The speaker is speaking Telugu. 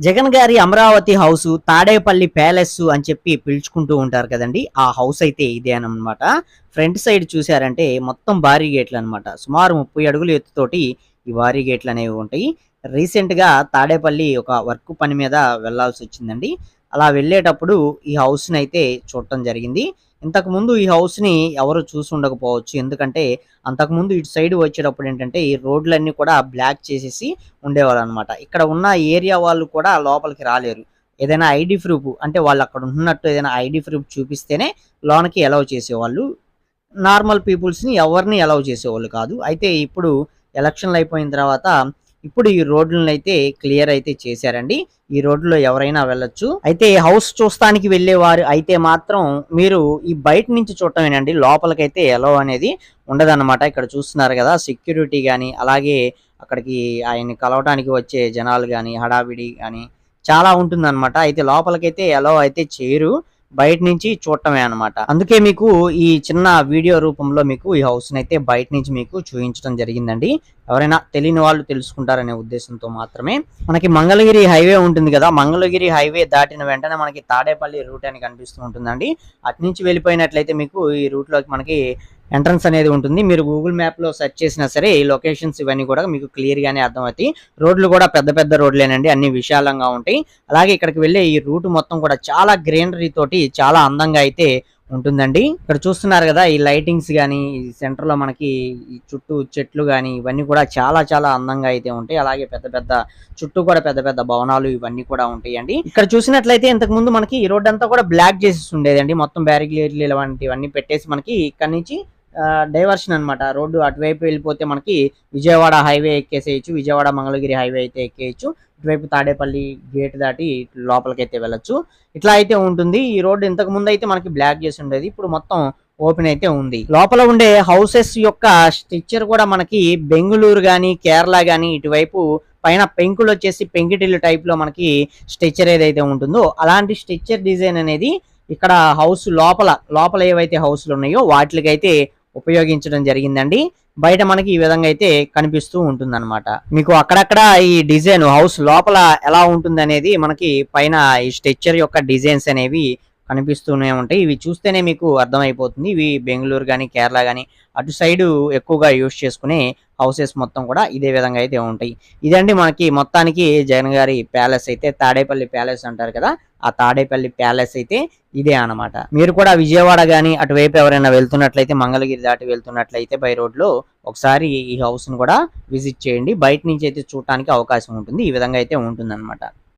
జగన్ గారి అమరావతి హౌస్ తాడేపల్లి ప్యాలెస్ అని చెప్పి పిలుచుకుంటూ ఉంటారు కదండి. ఆ హౌస్ అయితే ఇదే అనమాట ఫ్రంట్ సైడ్ చూసారంటే మొత్తం భారీ గేట్లు అనమాట సుమారు ముప్పై అడుగుల ఎత్తుతోటి ఈ భారీ గేట్లు అనేవి ఉంటాయి. రీసెంట్గా తాడేపల్లి ఒక వర్క్ పని మీద వెళ్ళాల్సి వచ్చిందండి. అలా వెళ్ళేటప్పుడు ఈ హౌస్ని అయితే చూడటం జరిగింది. ఇంతకు ముందు ఈ హౌస్ని ఎవరు చూసి ఉండకపోవచ్చు. ఎందుకంటే అంతకు ముందు ఇటు సైడ్ వచ్చేటప్పుడు ఏంటంటే ఈ రోడ్లన్నీ కూడా బ్లాక్ చేసేసి ఉండేవాళ్ళు అనమాట ఇక్కడ ఉన్న ఏరియా వాళ్ళు కూడా లోపలికి రాలేరు. ఏదైనా ఐడి ప్రూఫ్ అంటే వాళ్ళు అక్కడ ఉన్నట్టు ఏదైనా ఐడి ప్రూఫ్ చూపిస్తేనే లోనికి అలౌ చేసేవాళ్ళు. నార్మల్ పీపుల్స్ని ఎవరిని అలౌ చేసేవాళ్ళు కాదు. అయితే ఇప్పుడు ఎలక్షన్లు అయిపోయిన తర్వాత ఇప్పుడు ఈ రోడ్లను అయితే క్లియర్ అయితే చేశారండి. ఈ రోడ్లో ఎవరైనా వెళ్ళొచ్చు. అయితే హౌస్ చూస్తానికి వెళ్ళేవారు అయితే మాత్రం మీరు ఈ బయట నుంచి చూడటమేనండి. లోపలికైతే ఎలా అనేది ఉండదన్నమాట. ఇక్కడ చూస్తున్నారు కదా సెక్యూరిటీ కానీ అలాగే అక్కడికి ఆయన్ని కలవటానికి వచ్చే జనాలు కానీ హడావిడి కానీ చాలా ఉంటుందన్నమాట. అయితే లోపలికైతే ఎలా అయితే చేయరు. బయట నుంచి చూడటమే అన్నమాట. అందుకే మీకు ఈ చిన్న వీడియో రూపంలో మీకు ఈ హౌస్ అయితే బయట నుంచి మీకు చూపించడం జరిగిందండి. ఎవరైనా తెలియని వాళ్ళు తెలుసుకుంటారనే ఉద్దేశంతో మాత్రమే. మనకి మంగళగిరి హైవే ఉంటుంది కదా మంగళగిరి హైవే దాటిన వెంటనే మనకి తాడేపల్లి రూట్ అని కనిపిస్తూ ఉంటుందండి. అటు నుంచి వెళ్ళిపోయినట్లయితే మీకు ఈ రూట్లోకి మనకి ఎంట్రన్స్ అనేది ఉంటుంది. మీరు గూగుల్ మ్యాప్లో సెర్చ్ చేసినా సరే ఈ లొకేషన్స్ ఇవన్నీ కూడా మీకు క్లియర్ గానే అర్థమవుతాయి. రోడ్లు కూడా పెద్ద పెద్ద రోడ్లేనండి. అన్ని విశాలంగా ఉంటాయి. అలాగే ఇక్కడికి వెళ్ళే ఈ రూట్ మొత్తం కూడా చాలా గ్రీనరీ తోటి చాలా అందంగా అయితే ఉంటుందండి. ఇక్కడ చూస్తున్నారు కదా ఈ లైటింగ్స్ కానీ సెంటర్లో మనకి చుట్టూ చెట్లు కానీ ఇవన్నీ కూడా చాలా చాలా అందంగా అయితే ఉంటాయి. అలాగే పెద్ద పెద్ద చుట్టూ కూడా పెద్ద పెద్ద భవనాలు ఇవన్నీ కూడా ఉంటాయండి. ఇక్కడ చూసినట్లయితే ఇంతకు ముందు మనకి ఈ రోడ్ అంతా కూడా బ్లాక్ చేసి ఉండేదండి. మొత్తం బ్యారికేడ్లు ఇలాంటివన్నీ పెట్టేసి మనకి ఇక్కడ నుంచి డైవర్షన్ అన్నమాట. రోడ్డు అటువైపు వెళ్ళిపోతే మనకి విజయవాడ హైవే ఎక్కేసేయచ్చు విజయవాడ మంగళగిరి హైవే అయితే ఎక్కేయచ్చు ఇటువైపు తాడేపల్లి గేట్ దాటి లోపలికైతే అయితే ఇట్లా అయితే ఉంటుంది. ఈ రోడ్డు ఇంతకు ముందు అయితే మనకి బ్లాక్ చేసి ఉండేది ఇప్పుడు మొత్తం ఓపెన్ అయితే ఉంది. లోపల ఉండే హౌసెస్ యొక్క స్ట్రక్చర్ కూడా మనకి బెంగళూరు కానీ కేరళ కానీ ఇటువైపు పైన పెంకులు వచ్చేసి పెంకిటిల్లు టైప్లో మనకి స్ట్రక్చర్ ఏదైతే ఉంటుందో అలాంటి స్ట్రక్చర్ డిజైన్ అనేది ఇక్కడ హౌస్ లోపల లోపల ఏవైతే హౌస్లు ఉన్నాయో వాటికైతే ఉపయోగించడం జరిగిందండి. బయట మనకి ఈ విధంగా అయితే కనిపిస్తూ ఉంటుందన్నమాట. మీకు అక్కడక్కడ ఈ డిజైన్ హౌస్ లోపల ఎలా ఉంటుంది అనేది మనకి పైన ఈ స్ట్రక్చర్ యొక్క డిజైన్స్ అనేవి కనిపిస్తూనే ఉంటాయి. ఇవి చూస్తేనే మీకు అర్థమైపోతుంది. ఇవి బెంగళూరు కానీ కేరళ కానీ అటు సైడ్ ఎక్కువగా యూస్ చేసుకునే హౌసెస్ మొత్తం కూడా ఇదే విధంగా అయితే ఉంటాయి. ఇదండి మనకి మొత్తానికి జగన్ గారి ప్యాలెస్ అయితే తాడేపల్లి ప్యాలెస్ అంటారు కదా. ఆ తాడేపల్లి ప్యాలెస్ అయితే ఇదే అన్నమాట. మీరు కూడా విజయవాడ కానీ అటువైపు ఎవరైనా వెళ్తున్నట్లయితే మంగళగిరి దాటి వెళ్తున్నట్లయితే బై రోడ్లో ఒకసారి ఈ హౌస్ను కూడా విజిట్ చేయండి. బయట నుంచి అయితే చూడటానికి అవకాశం ఉంటుంది. ఈ విధంగా అయితే ఉంటుంది